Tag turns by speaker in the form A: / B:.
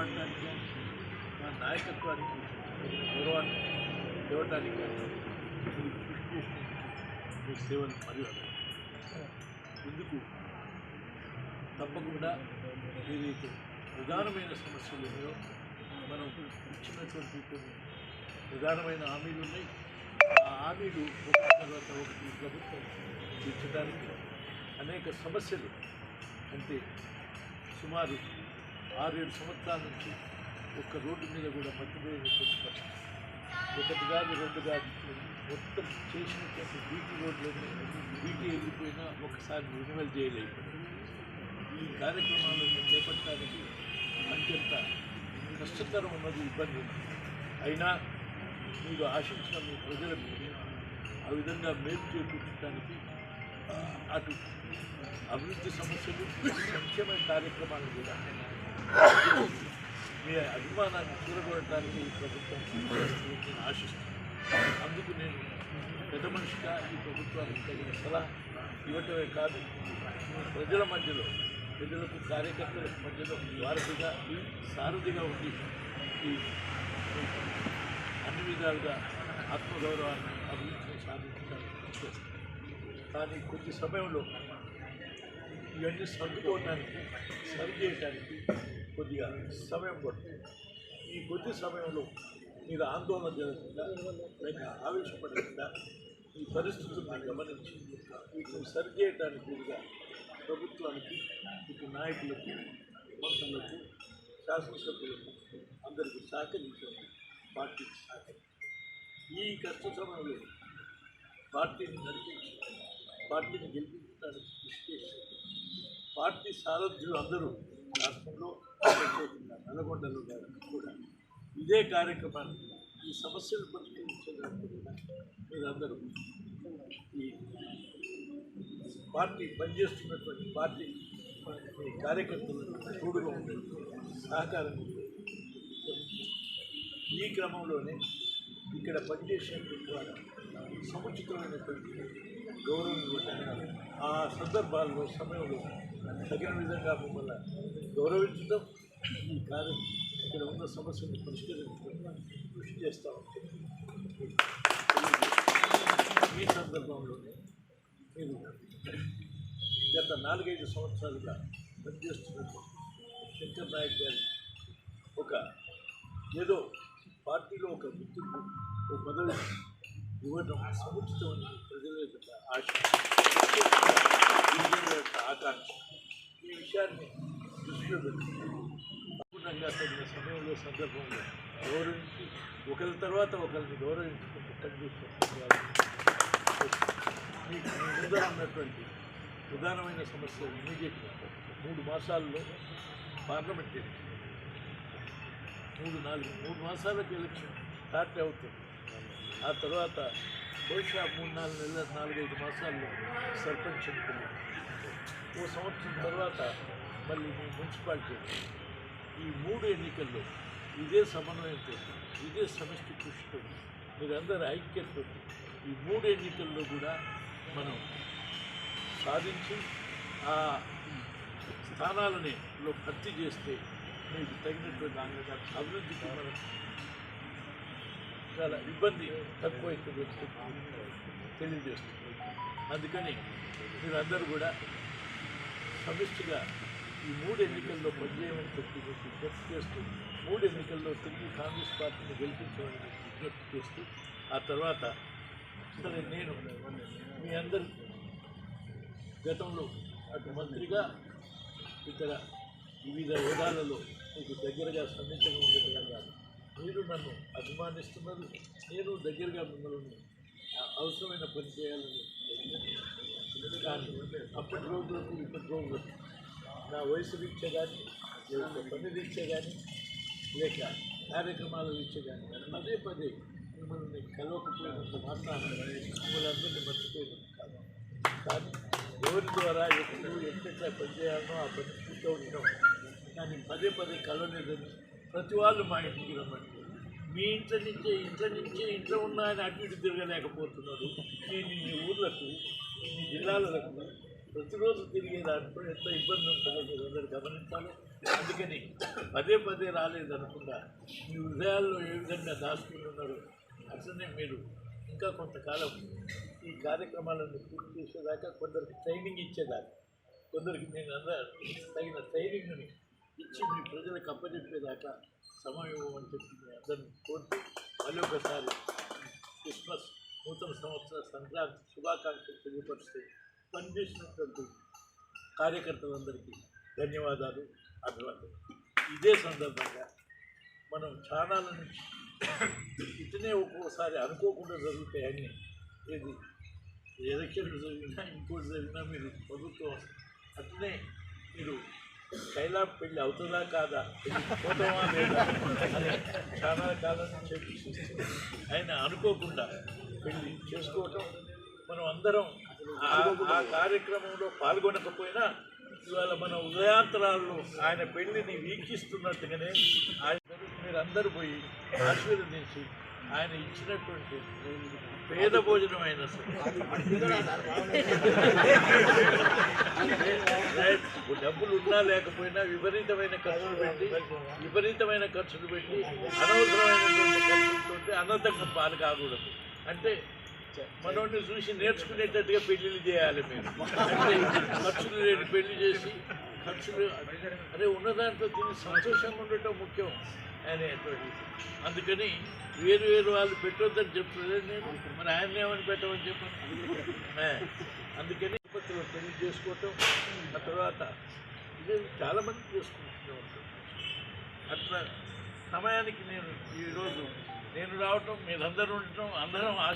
A: కాపాడటానికి కానీ మా నాయకత్వానికి గౌరవాన్ని ఇవ్వటానికి మీరు కృషి చేసిన మీ సేవలు మరియు ఎందుకు తప్పకుండా ఏదైతే ప్రధానమైన సమస్యలు ఉన్నాయో మనం ఇచ్చినటువంటి కొన్ని ప్రధానమైన హామీలు ఉన్నాయి. ఆ హామీలు ఒకటి తర్వాత ఒకటి ప్రభుత్వం తీర్చడానికి అనేక సమస్యలు అంటే సుమారు ఆరేడు సంవత్సరాల నుంచి ఒక్క రోడ్డు మీద కూడా మట్టిపోయినటువంటి పరిస్థితి ఒకటి కాదు రెండు కాదు. మొత్తం చేసినటువంటి బీటీ రోడ్లన్నీ బీటీ వెళ్ళిపోయినా ఒకసారి రెన్యువల్ చేయలేదు ఈ కార్యక్రమాలను చేపట్టడానికి అత్యంత కష్టతరం ఉన్నది ఇబ్బంది అయినా మీరు ఆశించిన మీ ప్రజలకు ఆ విధంగా మేలు చేకూర్చడానికి అటు అభివృద్ధి సమస్యలు ముఖ్యమైన కార్యక్రమాలు కూడా మీ అభిమానాన్ని చూడగొట్టడానికి ఈ ప్రభుత్వం చేస్తుందని నేను ఆశిస్తున్నాను అందుకు నేను పెద్ద మనిషిగా ఈ ప్రభుత్వానికి తగిన సలహా ఇవ్వటమే కాదు ప్రజల మధ్యలో ప్రజలకు కార్యకర్తల మధ్యలో వారధిగా సారథిగా ఉండి ఈ అన్ని విధాలుగా ఆత్మగౌరవాన్ని అభివృద్ధిని సాధించడానికి కానీ కొద్ది సమయంలో ఇవన్నీ సర్దుకోవడానికి సరి చేయడానికి కొద్దిగా సమయం పడుతుంది. ఈ కొద్ది సమయంలో మీరు ఆందోళన జరగకుండా లేక ఆవేశపడకుండా ఈ పరిస్థితులను గమనించి వీటిని సరిచేయడానికి కూడా వీలుగా ప్రభుత్వానికి ఇటు నాయకులకు మంత్రులకు శాసనసభ్యులకు అందరికీ సహకరించండి. పార్టీకి సహకరించండి. ఈ కష్ట సమయంలో పార్టీని నడిపించి పార్టీని గెలిపించడానికి కృషి చేసి పార్టీ సారథ్యులు అందరూ రాష్ట్రంలో నల్గొండలో గారు కూడా. ఇదే కార్యక్రమాన్ని ఈ సమస్యలు పరిష్కరించడానికి కూడా మీరందరూ ఈ పార్టీ పనిచేస్తున్నటువంటి పార్టీ ఈ కార్యకర్తలకు తోడుగా ఉండే సహకారం ఈ క్రమంలోనే ఇక్కడ పనిచేసేటువంటి ద్వారా సముచితమైనటువంటి గౌరవం ఆ సందర్భాల్లో సమయంలో తగిన విధంగా మిమ్మల్ని గౌరవించడం ఈ కార్యం ఇక్కడ ఉన్న సమస్యను పరిష్కరించడం కృషి చేస్తామని ఈ సందర్భంలోనే మీరు గత నాలుగైదు సంవత్సరాలుగా పనిచేస్తున్నటువంటి శంకర్ నాయక్ గారి ఒక ఏదో పార్టీలో ఒక గుర్తింపు ఒక పదవి ఇవ్వడం సముచితమైన ప్రజల యొక్క ఆశ. యొక్క ఆకాంక్ష. ఈ విషయాన్ని దృష్టిలో పెట్టుకుని తగిన సమయంలో సందర్భంలో గౌరవించి ఒకరి తర్వాత ఒకరిని గౌరవించుకుంటూ పనిచేస్తున్న మీకు ముందర ఉన్నటువంటి ప్రధానమైన సమస్య ఇమీడియట్గా మూడు మాసాల్లో పార్లమెంట్ మూడు నాలుగు మూడు మాసాలకు ఎలక్షన్ స్టార్ట్ అవుతుంది. ఆ తర్వాత బహుశా మూడు నాలుగు నెలల నాలుగైదు మాసాల్లో సర్పంచ్ ఎన్నికలు. ఓ సంవత్సరం తర్వాత మళ్ళీ మున్సిపాలిటీ ఈ మూడు ఎన్నికల్లో ఇదే సమన్వయంతో ఇదే సమష్టి కృషితో మీరందరూ ఐక్యతతో ఈ మూడు ఎన్నికల్లో కూడా మనం సాధించి ఆ స్థానాలని భర్తీ చేస్తే మీకు తగినటువంటి అభివృద్ధికి మనం చాలా ఇబ్బంది తక్కువ అవుతుంది తెలియజేస్తుంది. అందుకని మీరందరూ కూడా సమిష్టిగా ఈ మూడు ఎన్నికల్లో పనిచేయమని చెప్పి విజ్ఞప్తి చేస్తూ మూడు ఎన్నికల్లో తిరిగి కాంగ్రెస్ పార్టీని గెలిపించమని విజ్ఞప్తి చేస్తూ ఆ తర్వాత సరే నేను మీ అందరి గతంలో అటు మంత్రిగా ఇతర వివిధ హోదాలలో మీకు దగ్గరగా సన్నిహితంగా ఉండే విధంగా మీరు నన్ను అభిమానిస్తున్నారు నేను దగ్గరగా మిమ్మల్ని అవసరమైన పని చేయాలని కాదు అప్పటి రోజులకు ఇప్పటి రోజులకు నా వయసు ఇచ్చే కానీ లేక పని రీత్యా కానీ లేక కార్యక్రమాలు రీత్యా కానీ పదే పదే మిమ్మల్ని కలవకపోయినంత మాత్రాన మిమ్మల్ని మర్చిపోయినంత కాదు కానీ ఎవరి ద్వారా ఎప్పుడు ఎట్లా పనిచేయాలనో ఆ పని పూర్తవుతున్నాం కానీ పదే పదే కలవలేదని ప్రతి వాళ్ళు మా ఇంటికి రమ్మంటారు మీ ఇంట్లో నుంచే ఇంట్లో నుంచే ఇంట్లో ఉన్న ఆయన అటు ఇటు తిరగలేకపోతున్నాడు నేను ఈ ఊర్లకు ఈ జిల్లాలకు ప్రతిరోజు తిరిగే దాంట్లో ఎంత ఇబ్బంది ఉంటుందో. మీరు అందరు గమనించాలి. అందుకని పదే పదే రాలేదనకుండా మీ హృదయాల్లో ఏ విధంగా దాచుకుని ఉన్నారు అట్లనే మీరు ఇంకా కొంతకాలం ఈ కార్యక్రమాలను పూర్తి చేసేదాకా కొందరికి ట్రైనింగ్ ఇచ్చేదాకా కొందరికి నేను అందరూ తగిన ట్రైనింగ్ని ఇచ్చి మీ ప్రజలకు అప్పచెప్పేదాకా సమయం ఇవ్వమని చెప్పి మీ అందరిని కోరుతూ మళ్ళీ ఒకసారి క్రిస్మస్ సంవత్సర సంక్రాంతి శుభాకాంక్షలు తెలియపరుస్తూ పనిచేసినటువంటి కార్యకర్తలందరికీ ధన్యవాదాలు అభివాదాలు ఇదే సందర్భంగా మనం ఛానాల నుంచి ఇతనే ఒక్కోసారి అనుకోకుండా జరుగుతాయని ఏది ఎలక్షన్లు జరిగినా ఇంకోటి జరిగినా మీరు ప్రభుత్వం అట్లనే మీరు కైలా పెళ్ళి అవుతుందా కాదా పోతామా లేదా అని చాలా కాలం నుంచి ఆయన అనుకోకుండా పెళ్ళి చేసుకోవటం. మనం అందరం ఆ- ఆ కార్యక్రమంలో పాల్గొనకపోయినా ఇవాళ మన ఉదయాంతరాల్లో ఆయన పెళ్ళిని వీక్షిస్తున్నట్టుగానే ఆయన మీరందరూ పోయి ఆశీర్వదించి ఆయన ఇచ్చినటువంటి పేద భోజనం అయిన డబ్బులు ఉన్నా లేకపోయినా విపరీతమైన ఖర్చులు పెట్టి విపరీతమైన ఖర్చులు పెట్టి అనవసరమైనటువంటి ఖర్చులతో అనంతంగా పాలు కాకూడదు. అంటే మనోడిని చూసి నేర్చుకునేటట్టుగా పెళ్ళిళ్ళు చేయాలి మేము. ఖర్చులు లేని పెళ్ళి చేసి ఖర్చులు అరే ఉన్న దాంట్లో తిని సంతోషంగా ఉండటం ముఖ్యం అనేటువంటి అందుకని వేరు వేరు వాళ్ళు పెట్టొద్దని చెప్తున్నారు నేను. మరి ఆయన ఏమని పెట్టమని చెప్పాను? అందుకని తిరుపతిలో పెళ్ళి చేసుకోవటం ఆ తర్వాత ఇది చాలామంది చేసుకుంటూ ఉంటాం ఉంటారు. అట్లా సమయానికి నేను ఈరోజు నేను రావటం మీరందరూ ఉండటం అందరం